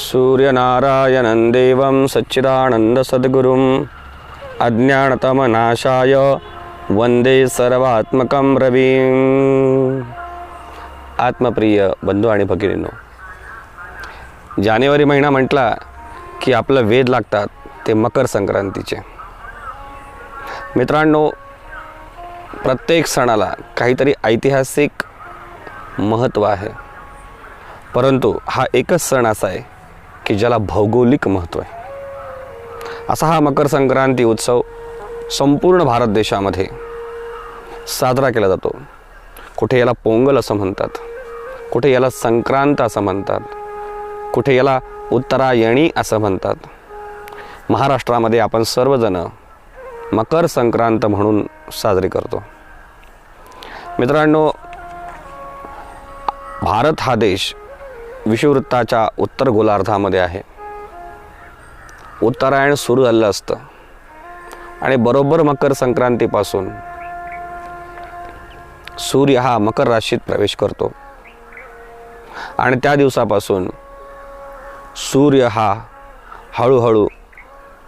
सूर्यनारायणं देवं सच्चिदानन्दसद्गुरुम् अज्ञानतमनाशाय वंदे सर्वात्मकं रवीं आत्मप्रिय बंधू आणि भगिनींनो जानेवारी महिना म्हटला की आपलं वेध लागतात ते मकर संक्रांतीचे. मित्रांनो प्रत्येक सणाला काहीतरी ऐतिहासिक महत्त्व आहे. परंतु हा एकच सण असा आहे की ज्याला भौगोलिक महत्त्व आहे. असा हा मकर संक्रांती उत्सव संपूर्ण भारत देशामध्ये साजरा केला जातो. कुठे याला पोंगल असं म्हणतात कुठे याला संक्रांत असं म्हणतात कुठे याला उत्तरायणी असं म्हणतात. महाराष्ट्रामध्ये आपण सर्वजण मकर संक्रांत म्हणून साजरी करतो. मित्रांनो भारत हा देश विषुववृत्ताच्या उत्तर गोलार्धामध्ये आहे. उत्तरायण सुरू झालं असतं. आणि बरोबर मकर संक्रांतीपासून सूर्य हा मकर राशीत प्रवेश करतो. आणि त्या दिवसापासून सूर्य हा हळूहळू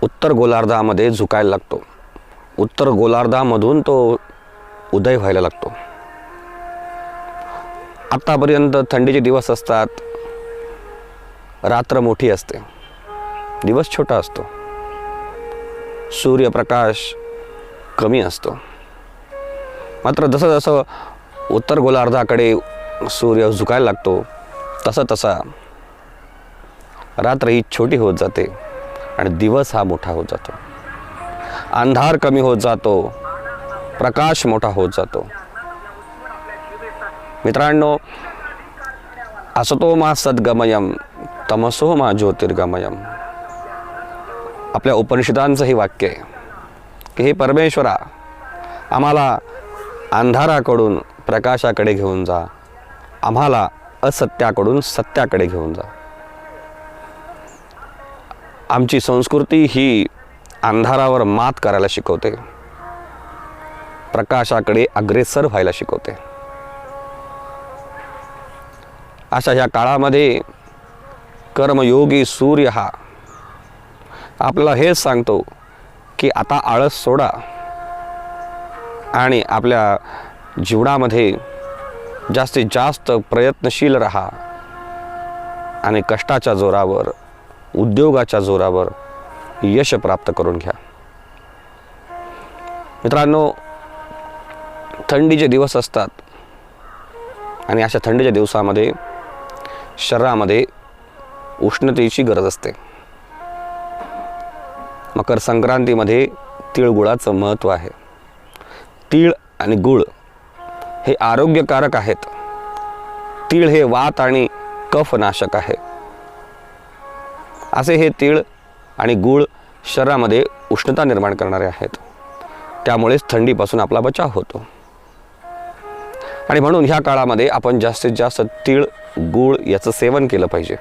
उत्तर गोलार्धामध्ये झुकायला लागतो. उत्तर गोलार्धामधून तो उदय व्हायला लागतो. आत्तापर्यंत थंडीचे दिवस असतात. रात्र मोठी असते. दिवस छोटा असतो. सूर्यप्रकाश कमी असतो. मात्र जसं जसं उत्तर गोलार्धाकडे सूर्य झुकायला लागतो तसा तसा रात्र ही छोटी होत जाते आणि दिवस हा मोठा होत जातो. अंधार कमी होत जातो प्रकाश मोठा होत जातो. मित्रांनो असतो मा सद्गमयम. तमसो मा ज्योतिर्गमयम. आपल्या उपनिषदांचं हे वाक्य आहे की हे परमेश्वरा आम्हाला अंधाराकडून प्रकाशाकडे घेऊन जा आम्हाला असत्याकडून सत्याकडे घेऊन जा. आमची संस्कृती ही अंधारावर मात करायला शिकवते प्रकाशाकडे अग्रेसर व्हायला शिकवते. अशा ह्या काळामध्ये कर्मयोगी सूर्य. हा आपल्याला हेच सांगतो की आता आळस सोडा आणि आपल्या जीवनामध्ये जास्तीत जास्त प्रयत्नशील राहा आणि कष्टाच्या जोरावर उद्योगाच्या जोरावर यश प्राप्त करून घ्या. मित्रांनो थंडीचे दिवस असतात आणि अशा थंडीच्या दिवसामध्ये शरीरामध्ये उष्णतेची गरज असते. मकर संक्रांतीमध्ये तिळगुळाचं महत्त्व आहे. तीळ आणि गुळ हे आरोग्यकारक आहेत. तीळ हे वात आणि कफनाशक आहे. असे हे तीळ आणि गूळ शरीरामध्ये उष्णता निर्माण करणारे आहेत. त्यामुळेच थंडीपासून आपला बचाव होतो. आणि म्हणून ह्या काळामध्ये आपण जास्तीत जास्त तीळ गूळ याचं सेवन केलं पाहिजे.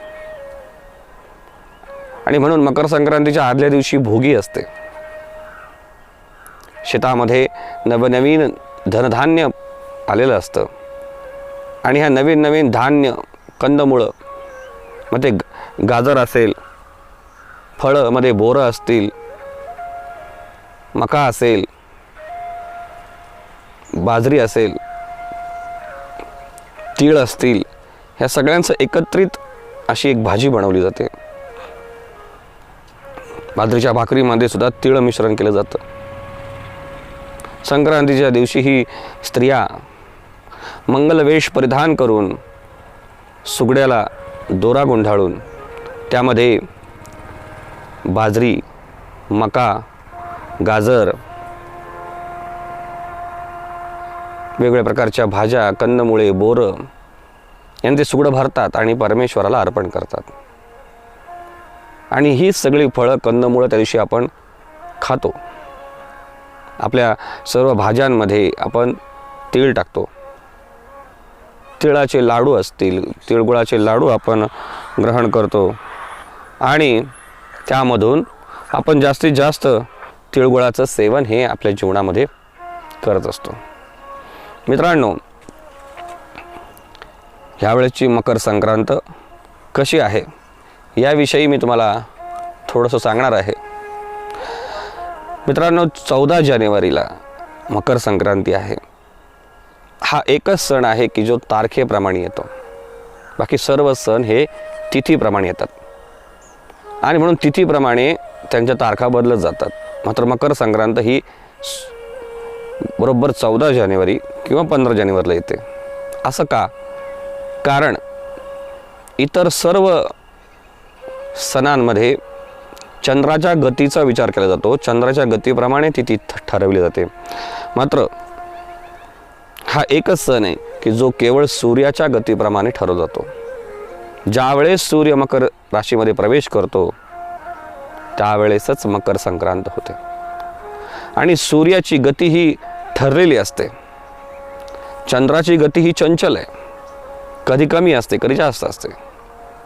आणि म्हणून मकर संक्रांतीच्या आदल्या दिवशी भोगी असते. शेतामध्ये नवनवीन धनधान्य आलेलं असतं. आणि ह्या नवीन नवीन धान्य कंदमुळं मग ते गाजर असेल फळं मध्ये बोरं असतील मका असेल बाजरी असेल तीळ असतील ह्या सगळ्यांचं एकत्रित अशी एक भाजी बनवली जाते. बाजरीच्या भाकरीमध्ये सुद्धा तिळ मिश्रण केलं जातं. संक्रांतीच्या दिवशी ही स्त्रिया मंगलवेश परिधान करून सुगड्याला दोरा गुंढाळून त्यामध्ये बाजरी मका गाजर वेगवेगळ्या प्रकारच्या भाज्या कंदमुळे बोरं यांचे सुगडं भरतात आणि परमेश्वराला अर्पण करतात. आणि ही सगळी फळं कंदमुळं त्या दिवशी आपण खातो. आपल्या सर्व भाज्यांमध्ये आपण तीळ टाकतो. तिळाचे लाडू असतील तिळगुळाचे लाडू आपण ग्रहण करतो. आणि त्यामधून आपण जास्तीत जास्त तिळगुळाचं सेवन हे आपल्या जीवनामध्ये करत असतो. मित्रांनो ह्यावेळेची मकर संक्रांत कशी आहे? याविषयी मी तुम्हाला थोडंसं सांगणार आहे. मित्रांनो चौदा जानेवारीला मकर संक्रांती आहे. हा एकच सण आहे की जो तारखेप्रमाणे येतो. बाकी सर्व सण हे तिथीप्रमाणे येतात. आणि म्हणून तिथीप्रमाणे त्यांच्या तारखा बदलत जातात. मात्र मकर संक्रांत ही बरोबर चौदा जानेवारी किंवा पंधरा जानेवारीला येते. असं का? कारण इतर सर्व सणांमध्ये चंद्राच्या गतीचा विचार केला जातो. चंद्राच्या गतीप्रमाणे ती ती ठरवली जाते. मात्र हा एकच सण आहे की जो केवळ सूर्याच्या गतीप्रमाणे ठरवला जातो. ज्यावेळेस सूर्य मकर राशीमध्ये प्रवेश करतो त्यावेळेसच मकर संक्रांत होते. आणि सूर्याची गती ही ठरलेली असते. चंद्राची गती ही चंचल आहे. कधी कमी असते कधी जास्त असते.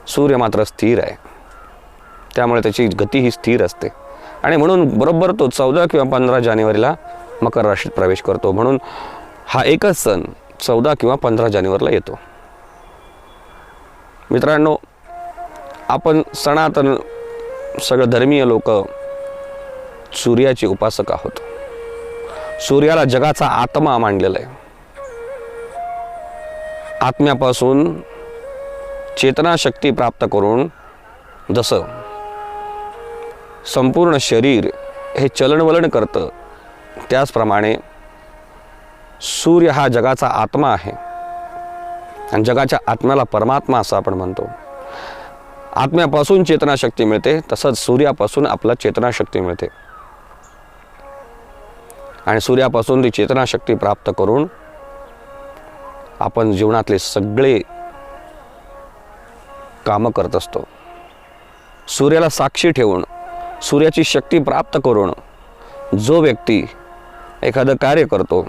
सूर्य मात्र स्थिर आहे. त्यामुळे त्याची गती ही स्थिर असते. आणि म्हणून बरोबर तो चौदा किंवा पंधरा जानेवारीला मकर राशीत प्रवेश करतो. म्हणून हा एकच सण चौदा किंवा पंधरा जानेवारीला येतो. मित्रांनो आपण सनातन सगळं धर्मीय लोक सूर्याचे उपासक आहोत. सूर्याला जगाचा आत्मा मांडलेला आहे. आत्म्यापासून चेतनाशक्ती प्राप्त करून जसं संपूर्ण शरीर हे चलनवलन करतं. त्याचप्रमाणे सूर्य हा जगाचा आत्मा आहे. आणि जगाच्या आत्म्याला परमात्मा असं आपण म्हणतो. आत्म्यापासून चेतनाशक्ती मिळते तसंच सूर्यापासून आपला चेतनाशक्ती मिळते. आणि सूर्यापासून ती चेतनाशक्ती प्राप्त करून आपण जीवनातले सगळे कामं करत असतो. सूर्याला साक्षी ठेवून सूर्याची शक्ती प्राप्त करून जो व्यक्ती एखादं कार्य करतो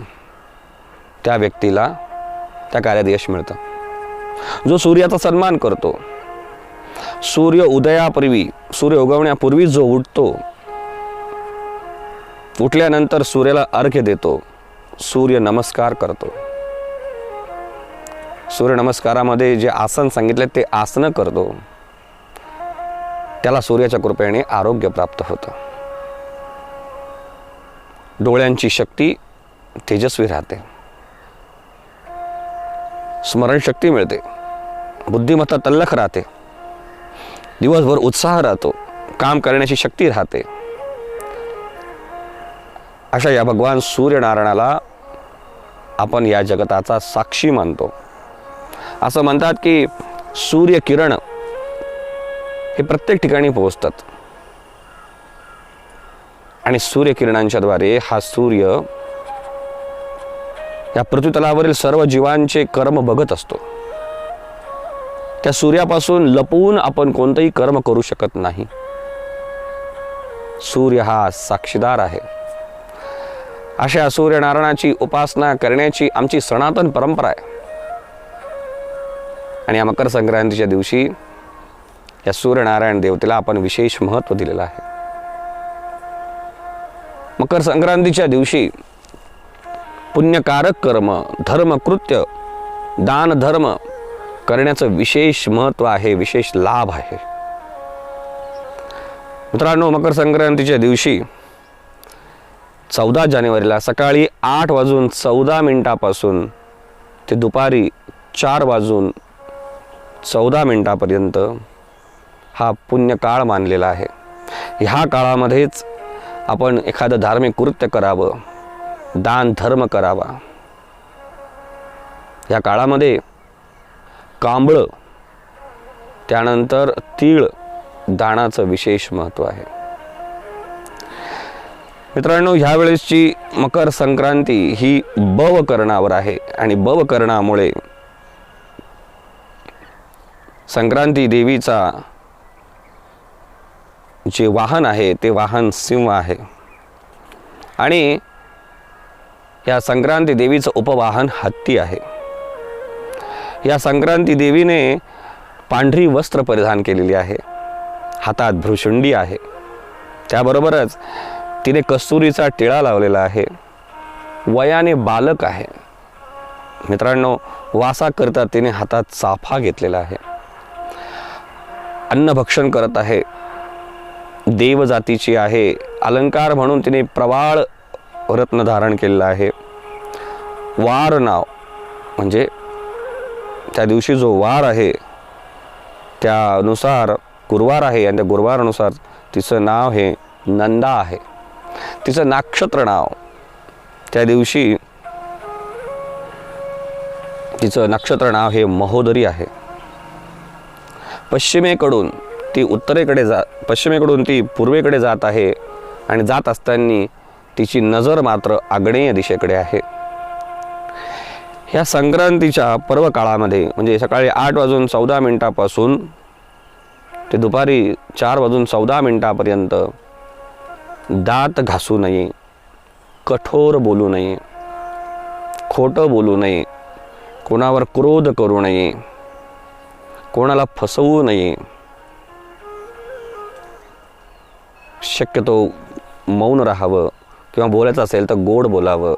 त्या व्यक्तीला त्या कार्यात यश मिळतं. जो सूर्याचा सन्मान करतो सूर्य उदयापूर्वी सूर्य उगवण्यापूर्वी जो उठतो उठल्यानंतर सूर्याला अर्घ्य देतो सूर्य नमस्कार करतो. सूर्य नमस्कारामध्ये जे आसन सांगितले ते आसनं करतो. त्याला सूर्याच्या कृपेने आरोग्य प्राप्त होतं. डोळ्यांची शक्ती तेजस्वी राहते. स्मरणशक्ती मिळते. बुद्धिमत्ता तल्लख राहते. दिवसभर उत्साह राहतो. काम करण्याची शक्ती राहते. अशा या भगवान सूर्यनारायणाला आपण या जगताचा साक्षी मानतो. असं म्हणतात की सूर्य किरण हे प्रत्येक ठिकाणी पोहोचतात. आणि सूर्यकिरणांच्या द्वारे हा सूर्य या पृथ्वीतलावरील सर्व जीवांचे कर्म बघत असतो. त्या सूर्यापासून लपवून आपण कोणतंही कर्म करू शकत नाही. सूर्य हा साक्षीदार आहे. अशा सूर्यनारायणाची उपासना करण्याची आमची सनातन परंपरा आहे. आणि या मकर संक्रांतीच्या दिवशी या सूर्यनारायण देवतेला आपण विशेष महत्त्व दिलेलं आहे. मकर संक्रांतीच्या दिवशी पुण्यकारक कर्म धर्मकृत्य दान धर्म करण्याचं विशेष महत्त्व आहे विशेष लाभ आहे. मित्रांनो मकर संक्रांतीच्या दिवशी चौदा जानेवारीला सकाळी आठ वाजून चौदा मिनिटापासून ते दुपारी चार वाजून चौदा मिनिटापर्यंत हा पुण्यकाळ मानलेला आहे. ह्या काळामध्येच आपण एखादं धार्मिक कृत्य करावं दान धर्म करावा. या काळामध्ये कांबळं त्यानंतर तीळ दानाचं विशेष महत्त्व आहे. मित्रांनो ह्यावेळेसची मकर संक्रांती ही बवकरणावर आहे आणि बवकरणामुळे संक्रांती देवीचा जे वाहन आहे ते वाहन सिंह आहे. आणि या संक्रांती देवीचं उपवाहन हत्ती आहे. या संक्रांती देवीने पांढरी वस्त्र परिधान केलेली आहे. हातात भ्रुशुंडी आहे. त्याबरोबरच तिने कस्तुरीचा टिळा लावलेला आहे. वयाने बालक आहे. मित्रांनो वासा करता तिने हातात चाफा घेतलेला आहे. अन्नभक्षण करत आहे. देवजातीची आहे. अलंकार म्हणून तिने प्रवाळ रत्न धारण केलेलं आहे. वार नाव म्हणजे त्या दिवशी जो वार आहे त्यानुसार गुरुवार आहे आणि त्या गुरुवारानुसार तिचं नाव हे नंदा आहे. तिचं नाक्षत्र नाव त्या दिवशी तिचं नक्षत्र नाव हे महोदरी आहे. पश्चिमेकडून ती उत्तरेकडे जा पश्चिमेकडून ती पूर्वेकडे जात आहे आणि जात असताना तिची नजर मात्र आग्नेय दिशेकडे आहे. ह्या संक्रांतीच्या पर्व काळामध्ये म्हणजे सकाळी आठ वाजून चौदा मिनिटापासून ते दुपारी चार वाजून चौदा मिनिटापर्यंत दात घासू नये कठोर बोलू नये खोटं बोलू नये कोणावर क्रोध करू नये कोणाला फसवू नये शक्यतो मौन राहावं किंवा बोलायचं असेल तर गोड बोलावं.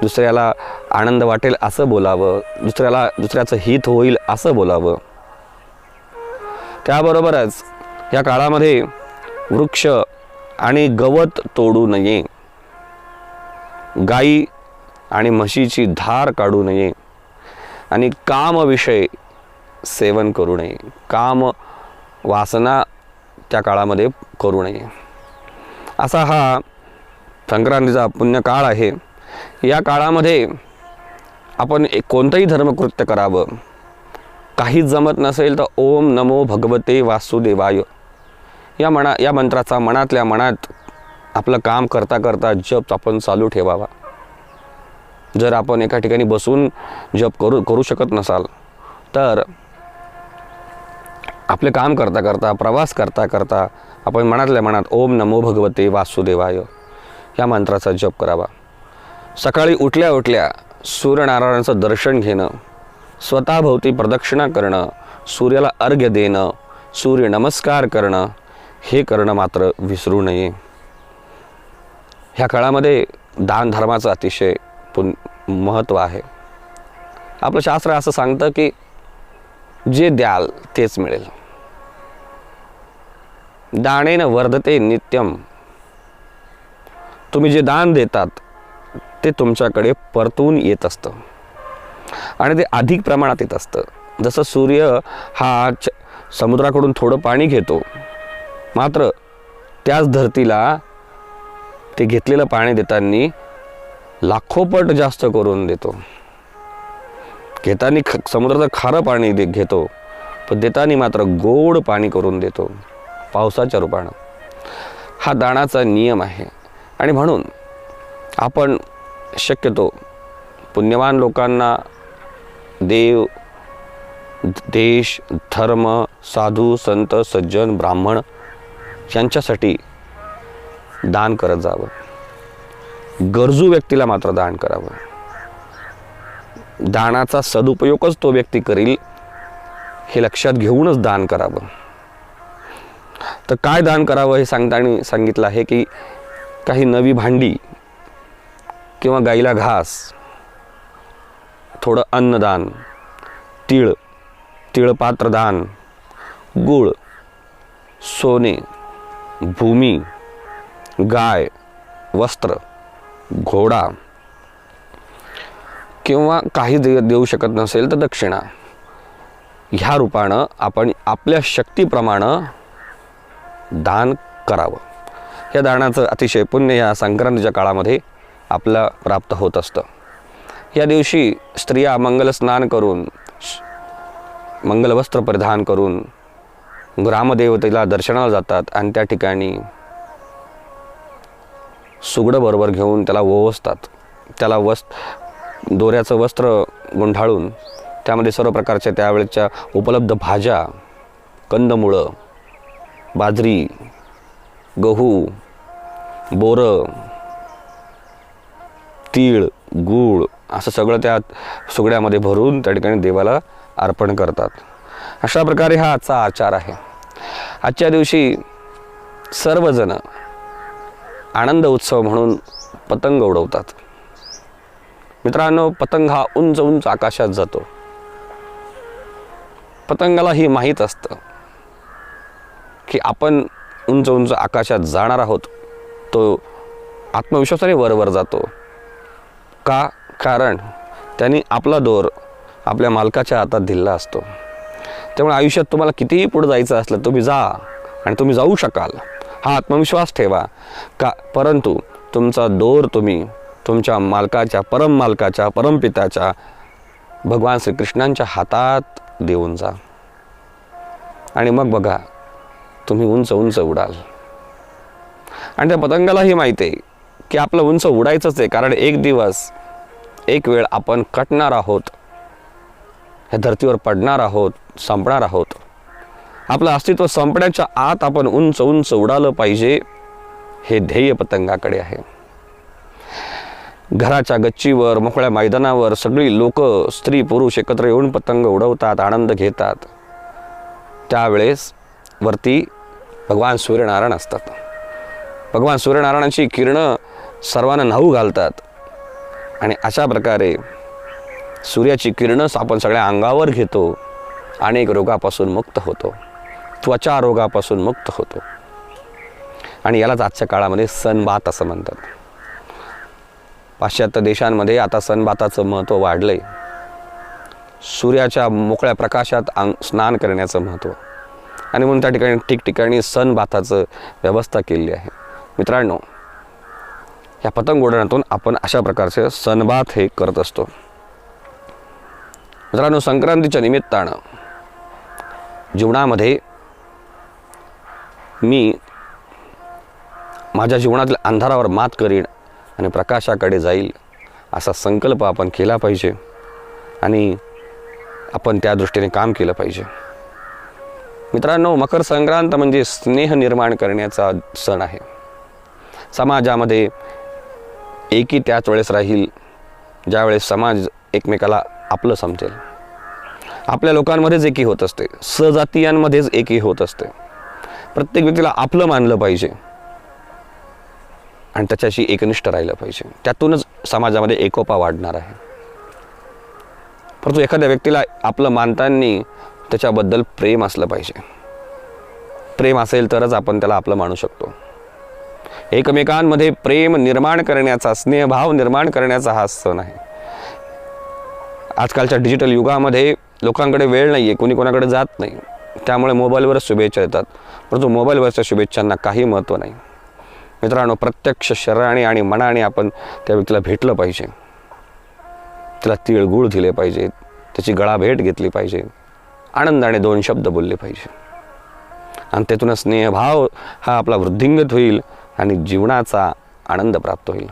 दुसऱ्याला आनंद वाटेल असं बोलावं. दुसऱ्याला दुसऱ्याचं हित होईल असं बोलावं. त्याबरोबरच या काळामध्ये वृक्ष आणि गवत तोडू नये. गाई आणि म्हशीची धार काढू नये आणि कामविषय सेवन करू नये. काम वासना त्या काळामध्ये करू नये. असा हा संक्रांतीचा पुण्यकाळ आहे. या काळामध्ये आपण एक कोणतंही धर्मकृत्य करावं. काहीच जमत नसेल तर ओम नमो भगवते वासुदेवाय. या मना या मंत्राचा मनातल्या मनात आपलं काम करता करता जप आपण चालू ठेवावा. जर आपण एका ठिकाणी बसून जप करू करू शकत नसाल तर आपले काम करता करता प्रवास करता करता आपण मनातल्या मनात ओम नमो भगवते वासुदेवाय या मंत्राचा जप करावा. सकाळी उठल्या उठल्या सूर्यनारायणाचं दर्शन घेणं स्वतःभोवती प्रदक्षिणा करणं सूर्याला अर्घ्य देणं सूर्य नमस्कार करणं हे करणं मात्र विसरू नये. ह्या काळामध्ये दान धर्माचं अतिशय पुन महत्त्व आहे. आपलं शास्त्र असं सांगतं की जे द्याल तेच मिळेल. दानेन वर्धते नित्यम. तुम्ही जे दान देतात ते तुमच्याकडे परतून येत असतं. आणि ते अधिक प्रमाणात येत असतं. जसं सूर्य हा च समुद्राकडून थोडं पाणी घेतो मात्र त्याच धरतीला ते घेतलेलं पाणी देताना लाखोपट जास्त करून देतो. घेताना ख समुद्राचं खारं पाणी दे घेतो पण देताना मात्र गोड पाणी करून देतो. पावसाच्या रूपानं. हा दानाचा नियम आहे. आणि म्हणून आपण शक्यतो पुण्यवान लोकांना देव देश धर्म साधू संत सज्जन ब्राह्मण यांच्यासाठी दान करत जावं. गरजू व्यक्तीला मात्र दान करावं. दानाचा सदुपयोगच तो व्यक्ती करील हे लक्षात घेऊनच दान करावं. तर काय दान करावं हे सांगताना सांगितलं आहे की काही नवी भांडी किंवा गाईला घास थोडं अन्नदान तीळ तिळपात्रदान गुळ सोने भूमी गाय वस्त्र घोडा किंवा काही दे देऊ शकत नसेल तर दक्षिणा. ह्या रूपानं आपण आपल्या शक्तीप्रमाणे दान करावं. या दानाचं अतिशय पुण्य या संक्रांतीच्या काळामध्ये आपलं प्राप्त होत असतं. या दिवशी स्त्रिया मंगल स्नान करून मंगलवस्त्र परिधान करून ग्रामदेवतेला दर्शनाला जातात आणि त्या ठिकाणी सुगडं बरोबर घेऊन त्याला ओवसतात त्याला वस् दोऱ्याचं वस्त्र गुंढाळून त्यामध्ये सर्व प्रकारच्या त्यावेळेच्या उपलब्ध भाज्या कंदमुळं बाजरी गहू बोरं तीळ गूळ असं सगळं त्या सुगड्यामध्ये भरून त्या ठिकाणी देवाला अर्पण करतात. अशा प्रकारे हा आजचा आचार आहे. आजच्या दिवशी सर्वजण आनंद उत्सव म्हणून पतंग उडवतात. मित्रांनो पतंग हा उंच उंच आकाशात जातो. पतंगाला ही माहीत असतं. की आपण उंच उंच आकाशात जाणार आहोत तो आत्मविश्वासाने वरवर जातो. का? कारण त्यांनी आपला दोर आपल्या मालकाच्या हातात दिला असतो. त्यामुळे आयुष्यात तुम्हाला कितीही पुढे जायचं असलं तुम्ही जा आणि तुम्ही जाऊ शकाल. हा आत्मविश्वास ठेवा. का? परंतु तुमचा दोर तुम्ही तुमच्या मालकाच्या परम मालकाच्या परमपिताच्या भगवान श्रीकृष्णांच्या हातात देऊन जा. आणि मग बघा तुम्ही उंच उंच उडाल. आणि त्या पतंगालाही माहिती आहे की आपलं उंच उडायचंच आहे कारण एक दिवस एक वेळ आपण कटणार आहोत ह्या धर्तीवर पडणार आहोत संपणार आहोत. आपलं अस्तित्व संपण्याच्या आत आपण उंच उंच उडालं पाहिजे हे ध्येय पतंगाकडे आहे. घराच्या गच्चीवर मोकळ्या मैदानावर सगळी लोक स्त्री पुरुष एकत्र येऊन पतंग उडवतात आनंद घेतात. त्यावेळेस वरती भगवान सूर्यनारायण असतात. भगवान सूर्यनारायणाची किरणं सर्वांना न्हाऊ घालतात. आणि अशा प्रकारे सूर्याची किरणंच आपण सगळ्या अंगावर घेतो. अनेक रोगापासून मुक्त होतो. त्वचा रोगापासून मुक्त होतो. आणि यालाच आजच्या काळामध्ये सनबात असं म्हणतात. पाश्चात्य देशांमध्ये आता सनबाताचं महत्त्व वाढलं आहे सूर्याच्या मोकळ्या प्रकाशात अंग स्नान करण्याचं महत्त्व. आणि म्हणून त्या ठिकाणी ठिकठिकाणी सण भाताचं व्यवस्था केलेली आहे. मित्रांनो या पतंग उडण्यातून आपण अशा प्रकारचे सणभात हे करत असतो. मित्रांनो संक्रांतीच्या निमित्तानं जीवनामध्ये मी माझ्या जीवनातील अंधारावर मात करीन आणि प्रकाशाकडे जाईल असा संकल्प आपण केला पाहिजे आणि आपण त्या दृष्टीने काम केलं पाहिजे. मित्रांनो मकर संक्रांत म्हणजे स्नेह निर्माण करण्याचा सण आहे. समाजामध्ये एकी त्याच वेळेस राहील ज्यावेळेस समाज एकमेकाला आपलं समजेल. आपल्या लोकांमध्येच एकी होत असते सजातीयांमध्येच एकी होत असते. प्रत्येक व्यक्तीला आपलं मानलं पाहिजे आणि त्याच्याशी एकनिष्ठ राहिलं पाहिजे. त्यातूनच समाजामध्ये एकोपा वाढणार आहे. परंतु एखाद्या व्यक्तीला आपलं मानताना त्याच्याबद्दल प्रेम असलं पाहिजे. प्रेम असेल तरच आपण त्याला आपलं मानू शकतो. एकमेकांमध्ये प्रेम निर्माण करण्याचा स्नेहभाव निर्माण करण्याचा हा सण आहे. आजकालच्या डिजिटल युगामध्ये लोकांकडे वेळ नाही आहे कोणी कोणाकडे जात नाही. त्यामुळे मोबाईलवरच शुभेच्छा येतात. परंतु मोबाईलवरच्या शुभेच्छांना काही महत्त्व नाही. मित्रांनो प्रत्यक्ष शरीराने आणि मनाने आपण त्या व्यक्तीला भेटलं पाहिजे. त्याला तिळगुळ दिले पाहिजेत. त्याची गळाभेट घेतली पाहिजे. आनंदाने दोन शब्द बोलले पाहिजे. आणि त्यातून स्नेहभाव हा आपला वृद्धिंगत होईल आणि जीवनाचा आनंद प्राप्त होईल.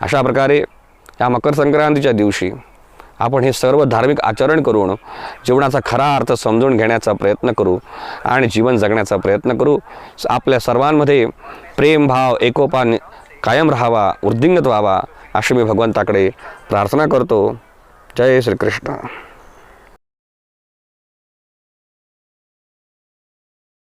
अशा प्रकारे या मकर संक्रांतीच्या दिवशी आपण हे सर्व धार्मिक आचरण करून जीवनाचा खरा अर्थ समजून घेण्याचा प्रयत्न करू आणि जीवन जगण्याचा प्रयत्न करू. आपल्या सर्वांमध्ये प्रेमभाव एकोपा कायम राहावा वृद्धिंगत व्हावा अशी मी भगवंताकडे प्रार्थना करतो. जय श्रीकृष्ण.